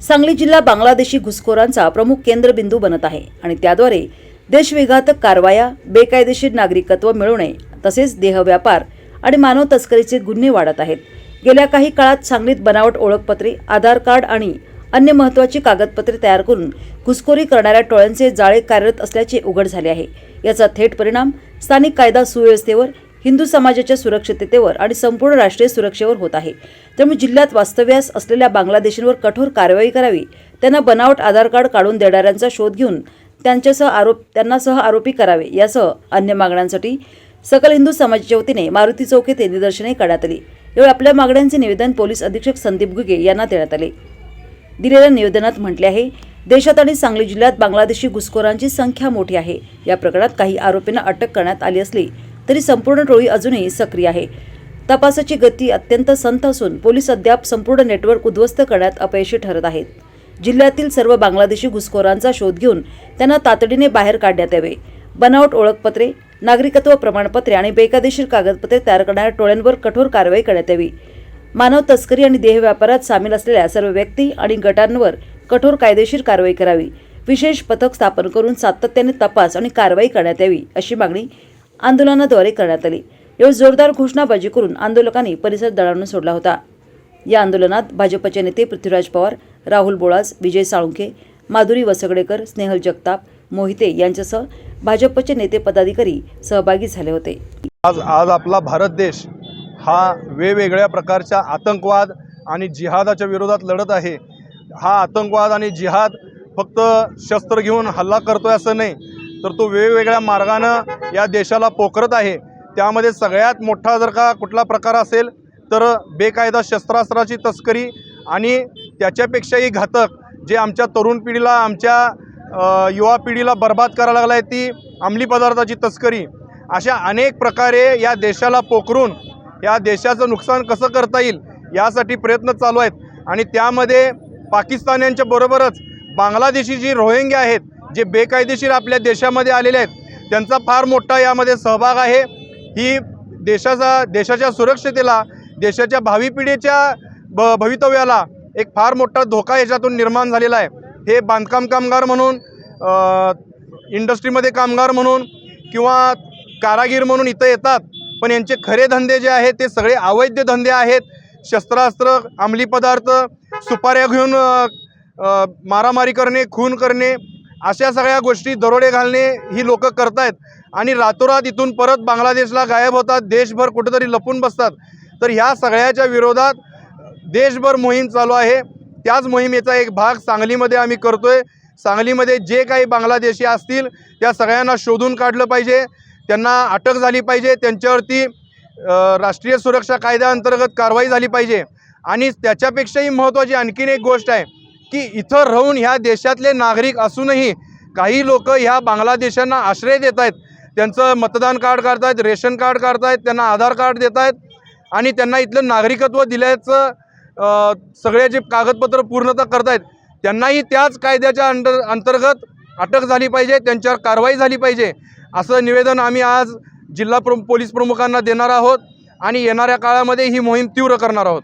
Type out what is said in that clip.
सांगली जिल्हा बांगलादेशी घुसखोरांचा प्रमुख केंद्रबिंदू बनत आहे आणि त्याद्वारे देशविघातक कारवाया बेकायदेशीर नागरिकत्व मिळवणे तसेच देहव्यापार आणि मानव तस्करीचे गुन्हे वाढत आहेत. गेल्या काही काळात सांगलीत बनावट ओळखपत्रे आधार कार्ड आणि अन्य महत्त्वाची कागदपत्रे तयार करून घुसखोरी करणाऱ्या टोळ्यांचे जाळे कार्यरत असल्याचे उघड झाले आहे. याचा थेट परिणाम स्थानिक कायदा सुव्यवस्थेवर हिंदू समाजाच्या सुरक्षिततेवर आणि संपूर्ण राष्ट्रीय सुरक्षेवर होत आहे. त्यामुळे जिल्ह्यात वास्तव्यास असलेल्या बांगलादेशींवर कठोर कारवाई करावी. त्यांना बनावट आधार कार्ड काढून देणाऱ्यांचा शोध घेऊन त्यांच्यासह आरोप त्यांना सह आरोपी करावे यासह अन्य मागण्यांसाठी सकल हिंदू समाजाच्या वतीने मारुती चौक येथे निदर्शने करण्यात आली. यावेळी आपल्या मागण्यांचे निवेदन पोलीस अधीक्षक संदीप गुगे यांना देण्यात आले. दिलेल्या निवेदनात म्हटले आहे देशात आणि सांगली जिल्ह्यात बांगलादेशी घुसखोरांची संख्या मोठी आहे. या प्रकरणात काही आरोपींना अटक करण्यात आली असली तरी संपूर्ण टोळी अजूनही सक्रिय आहे. तपासाची गती अत्यंत संथ असून पोलीस अद्याप संपूर्ण नेटवर्क उद्ध्वस्त करण्यात अपयशी ठरत आहेत. जिल्ह्यातील सर्व बांगलादेशी घुसखोरांचा शोध घेऊन त्यांना तातडीने बाहेर काढण्यात यावे. बनावट ओळखपत्रे नागरिकत्व प्रमाणपत्रे आणि बेकायदेशीर कागदपत्रे तयार करणाऱ्या टोळ्यांवर कठोर कारवाई करण्यात यावी. मानव तस्करी आणि देह व्यापारात सामील असलेल्या सर्व व्यक्ती आणि गटांवर कठोर कायदेशीर कारवाई करावी. विशेष पथक स्थापन करून सातत्याने तपास आणि कारवाई करण्यात यावी अशी मागणी आंदोलनाद्वारे करण्यात आली. यावेळी जोरदार घोषणाबाजी करून आंदोलकांनी परिसर दळावून सोडला होता. या आंदोलनात भाजपचे नेते पृथ्वीराज पवार राहुल बोळास विजय साळुंखे माधुरी वसगडेकर स्नेहल जगताप मोहिते यांच्यासह भाजपचे नेते पदाधिकारी सहभागी झाले होते. आज आज आपला भारत देश हा वेगवेगळ्या प्रकारच्या आतंकवाद आणि जिहादाच्या विरोधात लढत आहे. हा आतंकवाद आणि जिहाद फक्त शस्त्र घेऊन हल्ला करतोय असं नाही तर तो वेगवेगळ्या मार्गानं या देशाला पोखरत आहे. त्यामध्ये सगळ्यात मोठा जर का कुठला प्रकार असेल तर बेकायदा शस्त्रास्त्राची तस्करी आणि त्याच्यापेक्षाही घातक जे आमच्या तरुण पिढीला आमच्या युवा पिढीला बर्बाद करायला लागला आहे ती अंमली पदार्थाची तस्करी. अशा अनेक प्रकारे या देशाला पोखरून या देशाचं नुकसान कसं करता येईल यासाठी प्रयत्न चालू आहेत. आणि त्यामध्ये पाकिस्तान्यांच्या बरोबरच बांगलादेशी जी रोहिंग्या आहेत जे बेकायदेशीर आपल्या देशामध्ये आलेले आहेत त्यांचा फार मोठा यामध्ये सहभाग आहे. ही देशाचा देशाच्या सुरक्षतेला देशाच्या भावी पिढीच्या भ भवितव्याला एक फार मोठा धोका याच्यातून निर्माण झालेला आहे. हे बांधकाम कामगार म्हणून इंडस्ट्रीमध्ये कामगार म्हणून किंवा कारागीर म्हणून इथं येतात. पण यांचे खरे धंदे जे आहेत ते सगळे अवैध धंदे आहेत. शस्त्रास्त्र अंमली पदार्थ सुपाऱ्या घेऊन मारामारी करणे खून करणे अशा सगळ्या गोष्टी दरोडे घालणे ही लोक करतायत. आणि रातोरात इथून परत बांगलादेशला गायब होतात देशभर कुठेतरी लपून बसतात. तर ह्या सगळ्याच्या विरोधात देशभर मोहीम चालू आहे. त्याच मोहिमेचा एक भाग सांगलीमध्ये आम्ही करतोय. सांगलीमध्ये जे काही बांगलादेशी असतील त्या सगळ्यांना शोधून काढलं पाहिजे. त्यांना अटक झाली पाहिजे. त्यांच्यावरती राष्ट्रीय सुरक्षा कायद्याअंतर्गत कारवाई झाली पाहिजे. आणि त्याच्यापेक्षाही महत्त्वाची आणखीन एक गोष्ट आहे. की इथं राहून ह्या देशातले नागरिक असूनही काही लोक ह्या बांगलादेशांना आश्रय देत आहेत. त्यांचं मतदान कार्ड काढतायत रेशन कार्ड काढतायत त्यांना आधार कार्ड देत आहेत आणि त्यांना इथलं नागरिकत्व दिल्याचं सगळे जे कागदपत्र पूर्णतः करतायत त्यांनाही त्याच कायद्याच्या अंडर अंतर्गत अटक झाली पाहिजे त्यांच्यावर कारवाई झाली पाहिजे असं निवेदन आम्ही आज जिल्हा प्र पोलीस प्रमुखांना देणार आहोत आणि येणाऱ्या काळामध्ये ही मोहीम तीव्र करणार आहोत.